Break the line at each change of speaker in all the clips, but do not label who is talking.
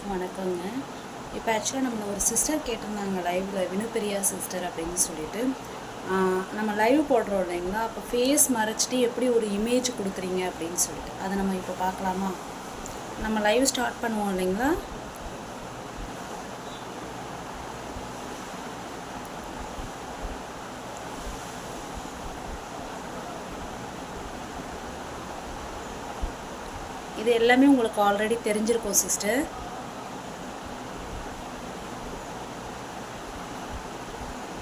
எல்லாருக்கும் வணக்கங்க. இப்போ ஆக்சுவலாக நம்மளை ஒரு சிஸ்டர் கேட்டிருந்தாங்க லைவில் வினுப்பிரியா சிஸ்டர் அப்படின்னு சொல்லிட்டு. ஆஹ் நம்ம லைவ் போடுறோம் இல்லைங்களா? அப்போ ஃபேஸ் மறைச்சிட்டு எப்படி ஒரு இமேஜ் கொடுக்குறீங்க அப்படின்னு சொல்லிட்டு. அதை நம்ம இப்போ பார்க்கலாமா? நம்ம லைவ் ஸ்டார்ட் பண்ணுவோம் இல்லைங்களா? இது எல்லாமே உங்களுக்கு ஆல்ரெடி தெரிஞ்சிருக்கும் சிஸ்டர்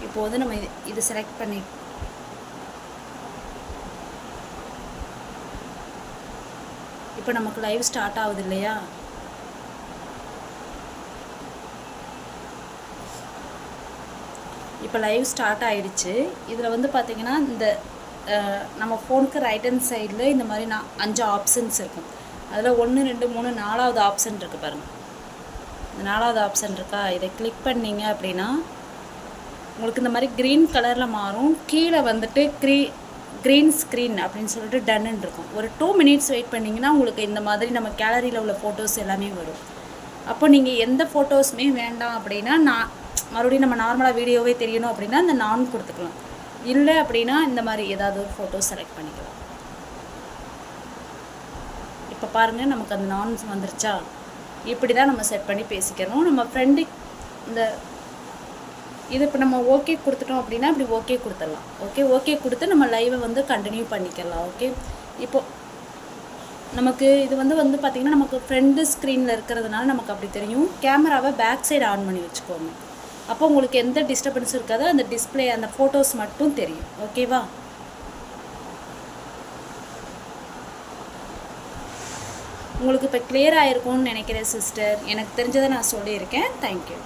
இப்போ வந்து நம்ம இது செலக்ட் பண்ணி இப்போ நமக்கு லைவ் ஸ்டார்ட் ஆகுது இல்லையா? இப்போ லைவ் ஸ்டார்ட் ஆயிடுச்சு. இதில் வந்து பார்த்தீங்கன்னா இந்த நம்ம ஃபோனுக்கு ரைட் ஹேண்ட் சைடில் இந்த மாதிரி நான் அஞ்சு ஆப்ஷன்ஸ் இருக்கும். அதில் ஒன்று ரெண்டு மூணு நாலாவது ஆப்ஷன் இருக்குது பாருங்கள் இந்த நாலாவது ஆப்ஷன் இருக்கா? இதை கிளிக் பண்ணீங்க அப்படின்னா உங்களுக்கு இந்த மாதிரி க்ரீன் கலரில் மாறும். கீழே வந்துட்டு க்ரீ க்ரீன் ஸ்க்ரீன் அப்படின்னு சொல்லிட்டு டன்னு இருக்கும். ஒரு டூ மினிட்ஸ் வெயிட் பண்ணிங்கன்னா உங்களுக்கு இந்த மாதிரி நம்ம கேலரியில் உள்ள ஃபோட்டோஸ் எல்லாமே வரும். அப்போ நீங்கள் எந்த ஃபோட்டோஸுமே வேண்டாம் அப்படின்னா நான் மறுபடியும் நம்ம நார்மலாக வீடியோவே தெரியணும் அப்படின்னா இந்த நான் கொடுத்துக்கலாம். இல்லை அப்படின்னா இந்த மாதிரி ஏதாவது ஒரு ஃபோட்டோ செலக்ட் பண்ணிக்கலாம். இப்போ பாருங்கள் நமக்கு அந்த நான் வந்துருச்சா? இப்படி தான் நம்ம செட் பண்ணி பேசிக்கணும் நம்ம ஃப்ரெண்டு இந்த இது இப்போ நம்ம ஓகே கொடுத்துட்டோம் அப்படின்னா இப்படி ஓகே கொடுத்துடலாம். ஓகே ஓகே கொடுத்து நம்ம லைவை வந்து கண்டினியூ பண்ணிக்கலாம் ஓகே இப்போ நமக்கு இது வந்து வந்து பார்த்திங்கன்னா நமக்கு ஃப்ரண்ட் ஸ்க்ரீனில் இருக்கிறதுனால நமக்கு அப்படி தெரியும். கேமராவை பேக் சைடு ஆன் பண்ணி வச்சுக்கோங்க. அப்போ உங்களுக்கு எந்த டிஸ்டர்பன்ஸ் இருக்காதோ அந்த டிஸ்ப்ளே அந்த ஃபோட்டோஸ் மட்டும் தெரியும் ஓகேவா உங்களுக்கு இப்போ கிளியர் ஆகிருக்கும்னு நினைக்கிறேன் சிஸ்டர் எனக்கு தெரிஞ்சதை நான் சொல்லியிருக்கேன். தேங்க்யூ